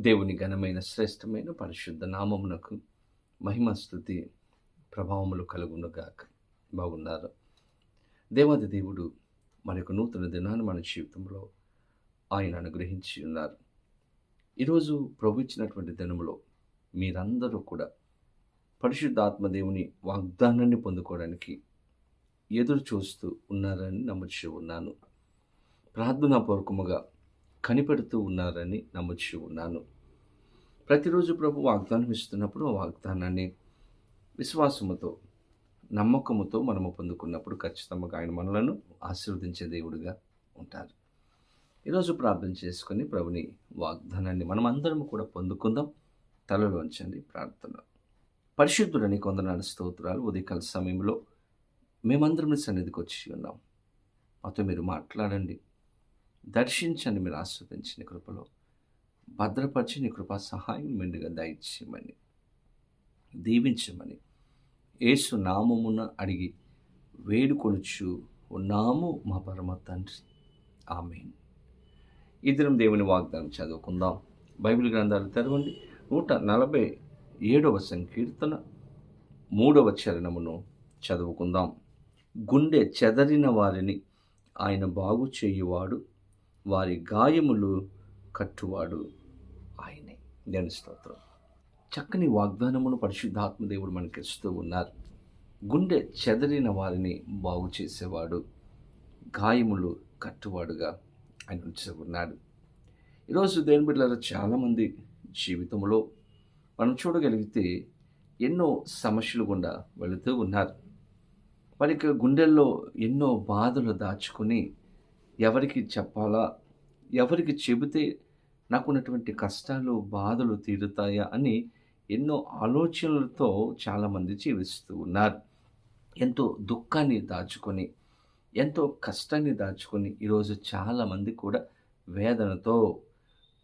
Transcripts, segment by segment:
దేవుని ఘనమైన శ్రేష్టమైన పరిశుద్ధ నామమునకు మహిమస్థుతి ప్రభావములు కలుగునుగాక. బాగున్నారు? దేవాది దేవుడు మరొక నూతన దినాన్ని మన జీవితంలో ఆయన అనుగ్రహించి ఉన్నారు. ఈరోజు ప్రభు ఇచ్చినటువంటి దినములో మీరందరూ కూడా పరిశుద్ధాత్మ దేవుని వాగ్దానాన్ని పొందుకోవడానికి ఎదురు చూస్తూ ఉన్నారని నమ్ముచి ఉన్నాను. ప్రార్థనాపూర్వకముగా కనిపెడుతూ ఉన్నారని నమ్ముచి ఉన్నాను. ప్రతిరోజు ప్రభు వాగ్దానం ఇస్తున్నప్పుడు ఆ వాగ్దానాన్ని విశ్వాసముతో నమ్మకముతో మనము పొందుకున్నప్పుడు ఖచ్చితంగా ఆయన మనలను ఆశీర్వదించే దేవుడిగా ఉంటారు. ఈరోజు ప్రార్థన చేసుకొని ప్రభుని వాగ్దానాన్ని మనం అందరం కూడా పొందుకుందాం. తలలో ఉంచండి ప్రార్థన. పరిశుద్ధుడని కొందనాడు స్తోత్రాలు ఉదయకాల సమయంలో మేమందరం సన్నిధికి వచ్చి ఉన్నాం. మాతో మీరు మాట్లాడండి. దర్శించండి మీరు ఆస్వాదించిన కృపలో. భద్రపరిచి నీ కృపా సహాయం మెండుగా దయచేయమని దీవించమని యేసు నామమున అడిగి వేడుకొనుచు ఉన్నాము మా పరమ తండ్రి. ఆమె ఇద్దరం దేవుని వాగ్దానం చదువుకుందాం. బైబిల్ గ్రంథాలు తెరవండి. నూట నలభై ఏడవ సంకీర్తన మూడవ చరణమును చదువుకుందాం. గుండె చెదరిన వారిని ఆయన బాగు చేయువాడు వారి గాయములు కట్టువాడు ఆయనే. దేని స్తోత్రం. చక్కని వాగ్దానమును పరిశుద్ధాత్మదేవుడు మనకి ఇస్తూ ఉన్నారు. గుండె చెదరిన వారిని బాగు చేసేవాడు గాయములు కట్టువాడుగా ఆయన ఉంచి ఉన్నాడు. ఈరోజు దేని బిడ్డల చాలామంది జీవితంలో మనం చూడగలిగితే ఎన్నో సమస్యలు గుండా వెళుతూ ఉన్నారు. వారికి గుండెల్లో ఎన్నో బాధలు దాచుకుని ఎవరికి చెప్పాలా? ఎవరికి చెబితే నాకున్నటువంటి కష్టాలు బాధలు తీరుతాయా అని ఎన్నో ఆలోచనలతో చాలామంది జీవిస్తూ ఉన్నారు. ఎంతో దుఃఖాన్ని దాచుకొని ఎంతో కష్టాన్ని దాచుకొని ఈరోజు చాలామంది కూడా వేదనతో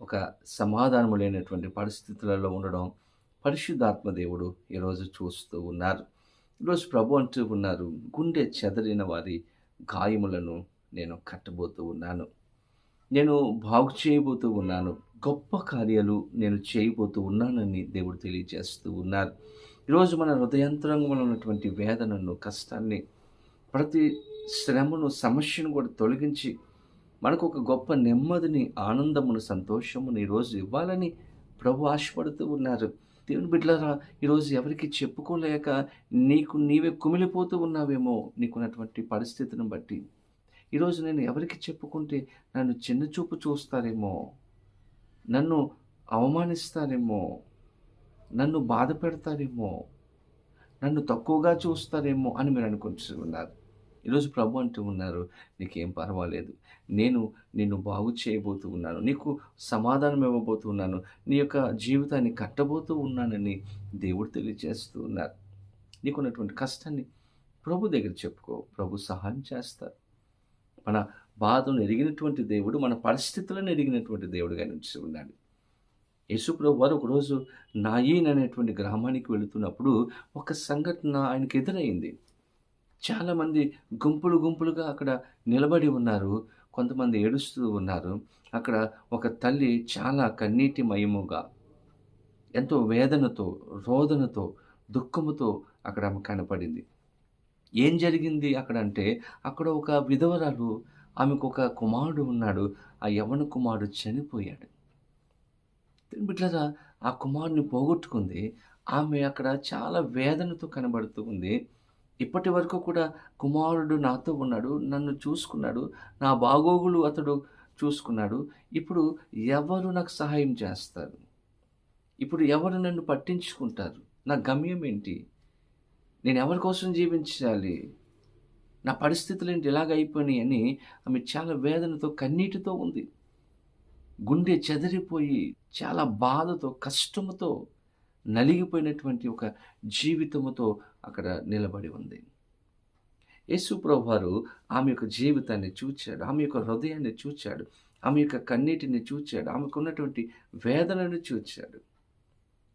ఒక సమాధానం లేనటువంటి పరిస్థితులలో ఉండడం పరిశుద్ధాత్మ దేవుడు ఈరోజు చూస్తూ ఉన్నారు. ఈరోజు ప్రభు అంటూ ఉన్నారు గుండె చెదరిన వారి గాయములను నేను కట్టబోతూ ఉన్నాను. నేను బాగు చేయబోతూ ఉన్నాను. గొప్ప కార్యాలు నేను చేయబోతూ ఉన్నానని దేవుడు తెలియజేస్తూ ఉన్నారు. ఈరోజు మన హృదయంతరంగంలో ఉన్నటువంటి వేదనను కష్టాన్ని ప్రతి శ్రమను సమస్యను కూడా తొలగించి మనకు ఒక గొప్ప నెమ్మదిని ఆనందమును సంతోషమును ఈరోజు ఇవ్వాలని ప్రభు ఆశపడుతూ ఉన్నారు. దేవుని బిడ్డలారా ఈరోజు ఎవరికి చెప్పుకోలేక నీకు నీవే కుమిలిపోతూ ఉన్నావేమో నీకున్నటువంటి పరిస్థితిని బట్టి ఈరోజు నేను ఎవరికి చెప్పుకుంటే నన్ను చిన్న చూపు చూస్తారేమో నన్ను అవమానిస్తారేమో నన్ను బాధ పెడతారేమో నన్ను తక్కువగా చూస్తారేమో అని మీరు అనుకుంటూ ఉన్నారు. ఈరోజు ప్రభు అంటూ ఉన్నారు నీకేం పర్వాలేదు. నేను నిన్ను బాగు చేయబోతూ ఉన్నాను. నీకు సమాధానం ఇవ్వబోతూ ఉన్నాను. నీ యొక్క జీవితాన్ని కట్టబోతూ ఉన్నానని దేవుడు తెలియజేస్తూ ఉన్నారు. నీకున్నటువంటి కష్టాన్ని ప్రభు దగ్గర చెప్పుకో. ప్రభు సహాయం చేస్తారు. మన బాధను ఎరిగినటువంటి దేవుడు మన పరిస్థితులను ఎరిగినటువంటి దేవుడుగా నిలిచి ఉన్నాడు యేసుప్రభు వారు ఒకరోజు నాయీన్ అనేటువంటి గ్రామానికి వెళుతున్నప్పుడు ఒక సంఘటన ఆయనకు ఎదురైంది. చాలామంది గుంపులు గుంపులుగా అక్కడ నిలబడి ఉన్నారు కొంతమంది ఏడుస్తూ ఉన్నారు. అక్కడ ఒక తల్లి చాలా కన్నీటి మయముగా ఎంతో వేదనతో రోదనతో దుఃఖముతో అక్కడ ఆమె కనపడింది. ఏం జరిగింది అక్కడ అంటే అక్కడ ఒక విధవరాలు ఆమెకు ఒక కుమారుడు ఉన్నాడు. ఆ యవన కుమారుడు చనిపోయాడు. బిడ్డరా ఆ కుమారుని పోగొట్టుకుంది. ఆమె అక్కడ చాలా వేదనతో కనబడుతూ ఉంది. ఇప్పటి వరకు కూడా కుమారుడు నాతో ఉన్నాడు నన్ను చూసుకున్నాడు నా బాగోగులు అతడు చూసుకున్నాడు. ఇప్పుడు ఎవరు నాకు సహాయం చేస్తారు? ఇప్పుడు ఎవరు నన్ను పట్టించుకుంటారు? నా గమ్యం ఏంటి? నేను ఎవరి కోసం జీవించాలి? నా పరిస్థితులు ఏంటి ఇలాగ అయిపోయినాయి అని ఆమె చాలా వేదనతో కన్నీటితో ఉంది. గుండె చెదిరిపోయి చాలా బాధతో కష్టముతో నలిగిపోయినటువంటి ఒక జీవితముతో అక్కడ నిలబడి ఉంది. యేసుప్రభు వారు ఆమె యొక్క జీవితాన్ని చూచాడు ఆమె యొక్క హృదయాన్ని చూచాడు ఆమె యొక్క కన్నీటిని చూచాడు ఆమెకున్నటువంటి వేదనను చూచాడు.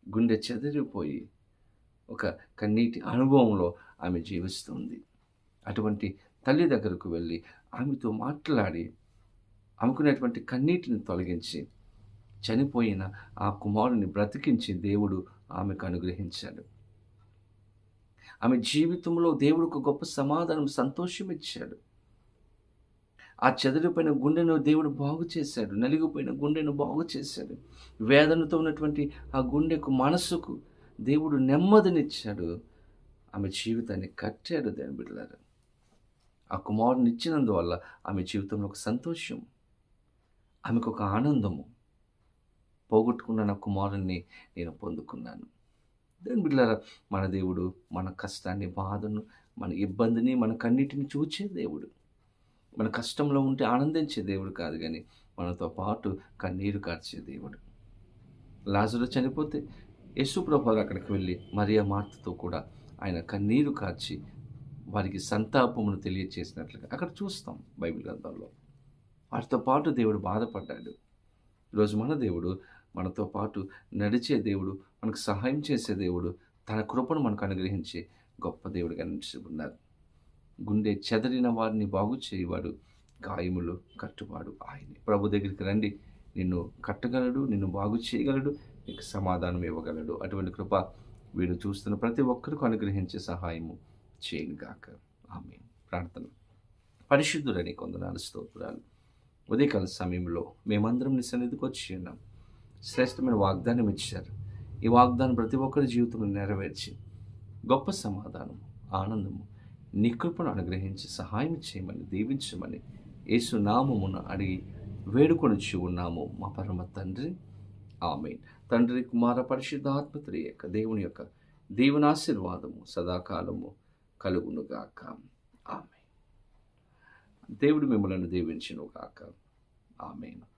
గుండె చెదిరిపోయి ఒక కన్నీటి అనుభవంలో ఆమె జీవిస్తుంది. అటువంటి తల్లి దగ్గరకు వెళ్ళి ఆమెతో మాట్లాడి ఆమెకున్నటువంటి కన్నీటిని తొలగించి చనిపోయిన ఆ కుమారుని బ్రతికించి దేవుడు ఆమెకు అనుగ్రహించాడు. ఆమె జీవితంలో దేవుడు ఒక గొప్ప సమాధానం సంతోషం ఇచ్చాడు. ఆ చెదిరిపోయిన గుండెను దేవుడు బాగు చేశాడు నలిగిపోయిన గుండెను బాగు చేశాడు. వేదనతో ఉన్నటువంటి ఆ గుండెకు మనసుకు దేవుడు నెమ్మదినిచ్చాడు. ఆమె జీవితాన్ని కట్టాడు దాని బిడ్డలారు. ఆ కుమారుని ఇచ్చినందువల్ల ఆమె జీవితంలో ఒక సంతోషం ఆమెకు ఒక ఆనందము. పోగొట్టుకున్న నా కుమారుణ్ణి నేను పొందుకున్నాను. దాని బిడ్డలారా మన దేవుడు మన కష్టాన్ని బాధను మన ఇబ్బందిని మన కన్నిటిని చూచే దేవుడు. మన కష్టంలో ఉంటే ఆనందించే దేవుడు కాదు కానీ మనతో పాటు కన్నీరు కార్చే దేవుడు. లాజరు చనిపోతే యేసుప్రభు అక్కడికి వెళ్ళి మరియా మార్తతో కూడా ఆయన కన్నీరు కార్చి వారికి సంతాపమును తెలియచేసినట్లుగా అక్కడ చూస్తాం బైబిల్ గ్రంథంలో. వారితో పాటు దేవుడు బాధపడ్డాడు. ఈరోజు మన దేవుడు మనతో పాటు నడిచే దేవుడు మనకు సహాయం చేసే దేవుడు తన కృపను మనకు అనుగ్రహించే గొప్ప దేవుడిగా ఉన్నారు. గుండె చెదరిన వారిని బాగు చేయవాడు గాయములు కట్టువాడు ఆయనే. ప్రభు దగ్గరికి రండి. నిన్ను కట్టగలడు నిన్ను బాగు చేయగలడు నీకు సమాధానం ఇవ్వగలడు. అటువంటి కృప వీడు చూస్తున్న ప్రతి ఒక్కరికి అనుగ్రహించే సహాయము చేయనుగాక ఆమె ప్రార్థన. పరిశుద్ధులని కొందనాలు స్తోత్రాలు. ఉదయకాల సమయంలో మేమందరం నీ సన్నిధికి వచ్చి ఉన్నాం. శ్రేష్టమైన వాగ్దానం ఇచ్చారు. ఈ వాగ్దానం ప్రతి ఒక్కరి జీవితంలో నెరవేర్చి గొప్ప సమాధానం ఆనందము నీ కృపను అనుగ్రహించి సహాయం చేయమని దీవించమని యేసు నామమున అడిగి వేడుకొని ఉన్నాము మా పరమ తండ్రి. ఆమెన్. తండ్రి కుమార పరిశుద్ధాత్మతుడి యొక్క దేవుని యొక్క దీవనాశీర్వాదము సదాకాలము కలుగునుగాక. ఆమె దేవుడు మిమ్మలను దీవించునుగాక. ఆమెను.